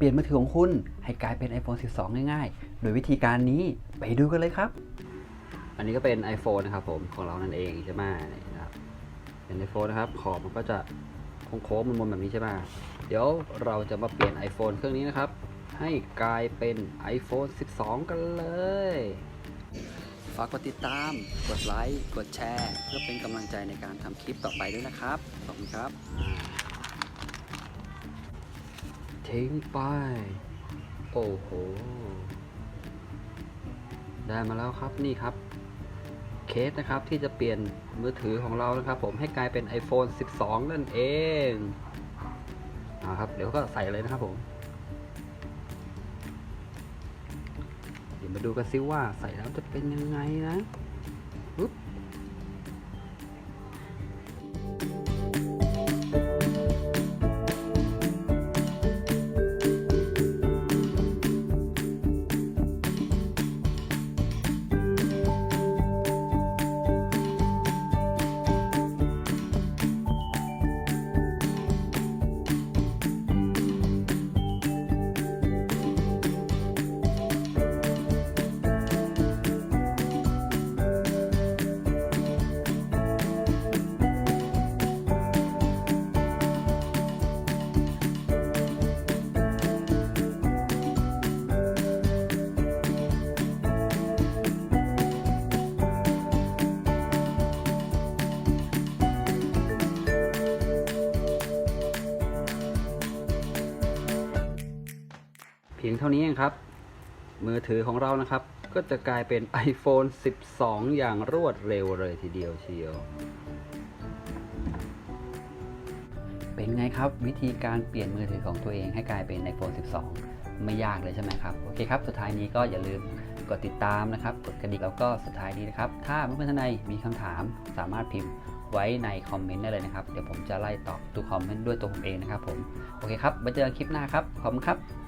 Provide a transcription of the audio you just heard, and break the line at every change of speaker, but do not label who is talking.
เปลี่ยนมือถือของคุณให้กลายเป็น iPhone 12 ง่ายๆ โดยวิธีการนี้ไปดูกันเลยครับ อันนี้ก็เป็น iPhone นะครับผมของเรานั่นเองใช่ไหมนี่นะครับเป็น iPhone นะครับ ขอบมันก็จะโค้งๆมนๆแบบนี้ใช่ไหมเดี๋ยวเราจะมาเปลี่ยน iPhone เครื่องนี้นะครับ ให้กลายเป็น iPhone 12 กันเลย ฝากกดติดตาม กดไลค์ กดแชร์ เพื่อเป็นกำลังใจในการทำคลิปต่อไปด้วยนะครับ ขอบคุณครับ ทิ้งไป โอ้โห ได้มาแล้วครับนี่ครับ เคสนะครับที่จะเปลี่ยนมือถือของเรานะครับ ผมให้กลายเป็น iPhone 12 นั่นเองเอาครับ เดี๋ยวก็ใส่เลยนะครับผม เดี๋ยวมาดูกันซิว่าใส่แล้วจะเป็นยังไงนะปึ๊บ พียงเท่านี้เองครับ มือถือของเรานะครับ ก็จะกลายเป็น iPhone 12 อย่างรวดเร็วเลยทีเดียวเชียว เป็นไงครับวิธีการเปลี่ยนมือถือของตัวเองให้กลายเป็น iPhone 12 ไม่ยากเลยใช่ไหมครับ โอเคครับ สุดท้ายนี้ก็อย่าลืมกดติดตามนะครับ กดกระดิ่งแล้วก็สุดท้ายนี้นะครับ ถ้าเพื่อนๆท่านใดมีคำถามสามารถพิมพ์ไว้ในคอมเมนต์ได้เลยนะครับ เดี๋ยวผมจะไล่ตอบทุกคอมเมนต์ด้วยตัวผมเองนะครับผม โอเคครับไว้เจอกันคลิปหน้าครับ ขอบคุณครับ